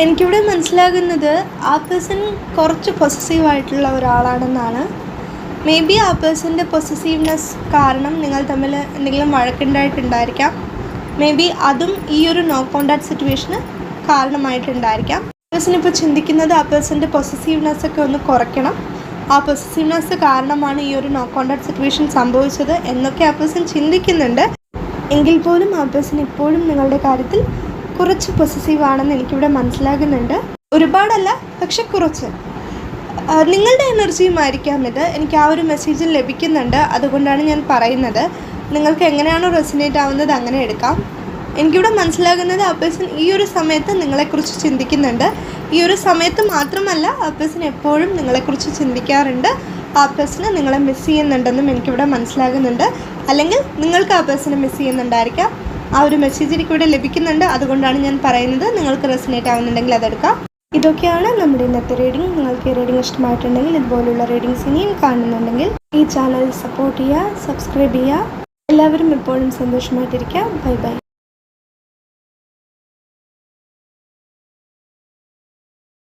എനിക്കിവിടെ മനസ്സിലാകുന്നത് ആ പേഴ്സൺ കുറച്ച് പൊസസീവ് ആയിട്ടുള്ള ഒരാളാണെന്നാണ്. മേ ബി ആ പേഴ്സന്റെ പൊസസീവ്നെസ് കാരണം നിങ്ങൾ തമ്മിൽ എന്തെങ്കിലും വഴക്കുണ്ടായിട്ടുണ്ടായിരിക്കാം. മേ ബി അതും ഈ ഒരു നോ കോണ്ടാക്ട് സിറ്റുവേഷന് കാരണമായിട്ടുണ്ടായിരിക്കാം. പേഴ്സൺ ഇപ്പോൾ ചിന്തിക്കുന്നത് ആ പേഴ്സന്റെ പൊസസീവ്നെസ് ഒക്കെ ഒന്ന് കുറയ്ക്കണം. ആ പൊസസീവ്നെസ് കാരണമാണ് ഈ ഒരു നോ കോണ്ടാക്ട് സിറ്റുവേഷൻ സംഭവിച്ചത് എന്നൊക്കെ ആ പേഴ്സൺ ചിന്തിക്കുന്നുണ്ട്. എങ്കിൽ പോലും ആ പേഴ്സൺ ഇപ്പോഴും നിങ്ങളുടെ കാര്യത്തിൽ കുറച്ച് പൊസസീവ് ആണെന്ന് എനിക്കിവിടെ മനസ്സിലാകുന്നുണ്ട്. ഒരുപാടല്ല പക്ഷെ കുറച്ച്. നിങ്ങളുടെ എനർജിയും ആയിരിക്കാം ഇത്. എനിക്ക് ആ ഒരു മെസ്സേജ് ലഭിക്കുന്നുണ്ട്. അതുകൊണ്ടാണ് ഞാൻ പറയുന്നത്. നിങ്ങൾക്ക് എങ്ങനെയാണോ റെസിനേറ്റ് ആവുന്നത് അങ്ങനെ എടുക്കാം. എനിക്കിവിടെ മനസ്സിലാകുന്നത് ആ പേഴ്സൺ ഈ ഒരു സമയത്ത് നിങ്ങളെക്കുറിച്ച് ചിന്തിക്കുന്നുണ്ട്. ഈ ഒരു സമയത്ത് മാത്രമല്ല ആ പേഴ്സൺ എപ്പോഴും നിങ്ങളെക്കുറിച്ച് ചിന്തിക്കാറുണ്ട്. ആ പേഴ്സണ് നിങ്ങളെ മിസ് ചെയ്യുന്നുണ്ടെന്നും എനിക്കിവിടെ മനസ്സിലാകുന്നുണ്ട്. അല്ലെങ്കിൽ നിങ്ങൾക്ക് ആ പേഴ്സണെ മിസ് ചെയ്യുന്നുണ്ടായിരിക്കാം. ആ ഒരു മെസ്സേജ് എനിക്കിവിടെ ലഭിക്കുന്നുണ്ട്. അതുകൊണ്ടാണ് ഞാൻ പറയുന്നത്. നിങ്ങൾക്ക് റെസിനേറ്റ് ആവുന്നുണ്ടെങ്കിൽ അതെടുക്കാം. ഇതൊക്കെയാണ് നമ്മുടെ ഇന്നത്തെ റീഡിംഗ് നിങ്ങൾക്ക് ഈ റീഡിംഗ് ഇഷ്ടമായിട്ടുണ്ടെങ്കിൽ ഇതുപോലുള്ള റീഡിങ്സ് ഇനിയും കാണുന്നുണ്ടെങ്കിൽ ഈ ചാനൽ സപ്പോർട്ട് ചെയ്യുക സബ്സ്ക്രൈബ് ചെയ്യുക. എല്ലാവരും എപ്പോഴും സന്തോഷമായിട്ടിരിക്കുക ബൈ ബൈ